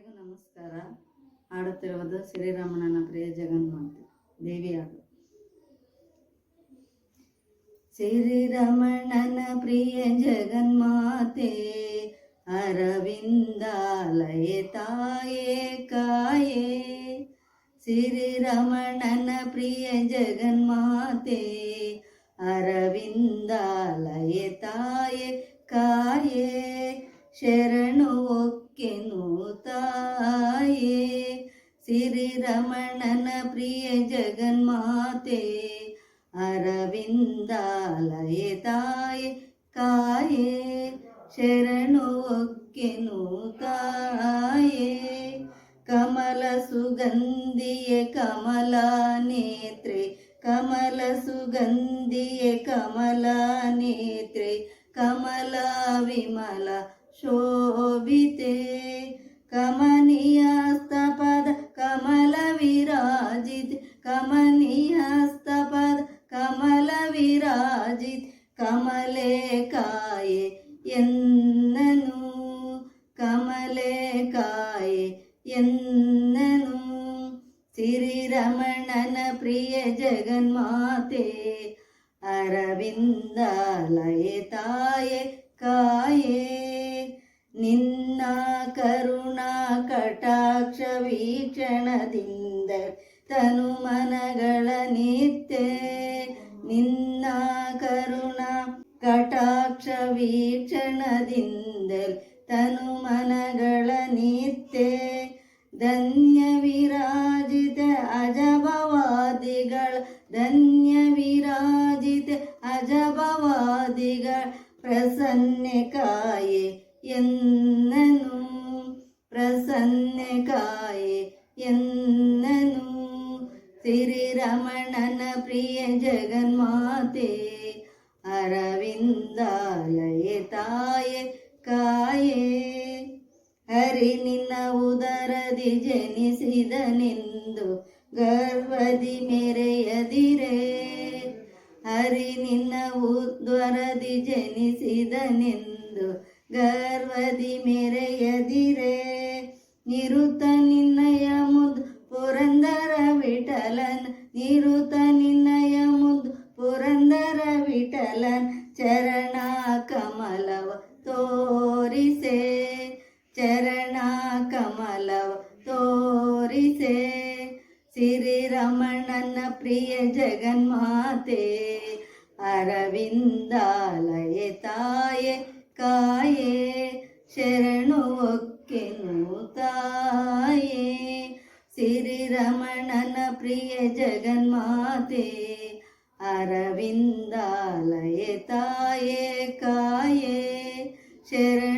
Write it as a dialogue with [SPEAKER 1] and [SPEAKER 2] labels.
[SPEAKER 1] ಎಲ್ಲರಿಗೂ ನಮಸ್ಕಾರ. ಹಾಡುತ್ತಿರುವುದು ಶ್ರೀರಾಮಣ್ಣನ ಪ್ರಿಯ ಜಗನ್ಮಾತೆ ದೇವಿಯಾಗ ಶ್ರೀರಮಣನ ಪ್ರಿಯ ಜಗನ್ಮಾತೆ, ಅರವಿಂದಾಲಯ ತಾಯೇ ಕಾಯೇ. ಶ್ರೀರಮಣನ ಪ್ರಿಯ ಜಗನ್ಮಾತೆ, ಅರವಿಂದಾಲಯ ತಾಯೇ ಕಾಯೇ. ಶರಣು गिरि रमणन प्रिय जगन्माते अरविन्दालये ताये काये शरणोक्किनु काये कमलसुगन्धिये कमलानेत्रे कमलसुगन्धिये कमलानेत्रे कमला विमला शोभिते कमनीया निहस्तपद कमलविराजित कमले काये എന്നനു കമലേക്കായെ എന്നനു. സിരിരമണന പ്രിയ ജഗന്മാതേ അരവിന്ദലയതായെ കായേ. നിന്ന കരുണാ കടാക്ഷ വീക്ഷണദിന്ദർ ತನು ಮನಗಳ ನಿತ್ಯ ನಿನ್ನ ಕರುಣಾ ಕಟಾಕ್ಷ ವೀಕ್ಷಣದಿಂದ ತನು ಮನಗಳ ನಿತ್ಯ ಧನ್ಯ ವಿರಾಜಿತ ಅಜಭವಾದಿಗಳ ಧನ್ಯ ವಿರಾಜಿತ ಅಜಭವಾದಿಗಳ ಪ್ರಸನ್ನ ಕಾಯೆ എന്നനു പ്രസന്ന കായേ എന്നനു ಶ್ರೀರಮಣನ ಪ್ರಿಯ ಜಗನ್ಮಾತೆ ಅರವಿಂದಾಲಯೇ ತಾಯೆ ಕಾಯೇ. ಹರಿ ನಿನ್ನ ಉದರದಿ ಜನಿಸಿದನೆಂದು ಗರ್ವದಿ ಮೆರೆಯದಿರೇ. ಹರಿ ನಿನ್ನ ಉದ್ವರದಿ ಜನಿಸಿದನೆಂದು ಗರ್ವದಿ ಮೆರೆಯದಿರೇ. ನಿರುತ ನಿನ್ನ ಚರಣ ಕಮಲವ ತೋರಿಸೆ ಶ್ರೀರಮಣನ ಪ್ರಿಯ ಜಗನ್ಮಾತೆ ಅರವಿಂದಾಲಯ ತಾಯೇ ಕಾಯೇ ಶರಣು ಒಕ್ಕೆನು ತಾಯೇ ಶ್ರೀರಮಣನ ಪ್ರಿಯ ಜಗನ್ಮಾತೆ ಅರವಿಂದಾಲಯ ತಾಯೇ ಕಾಯೇ ಶರಣು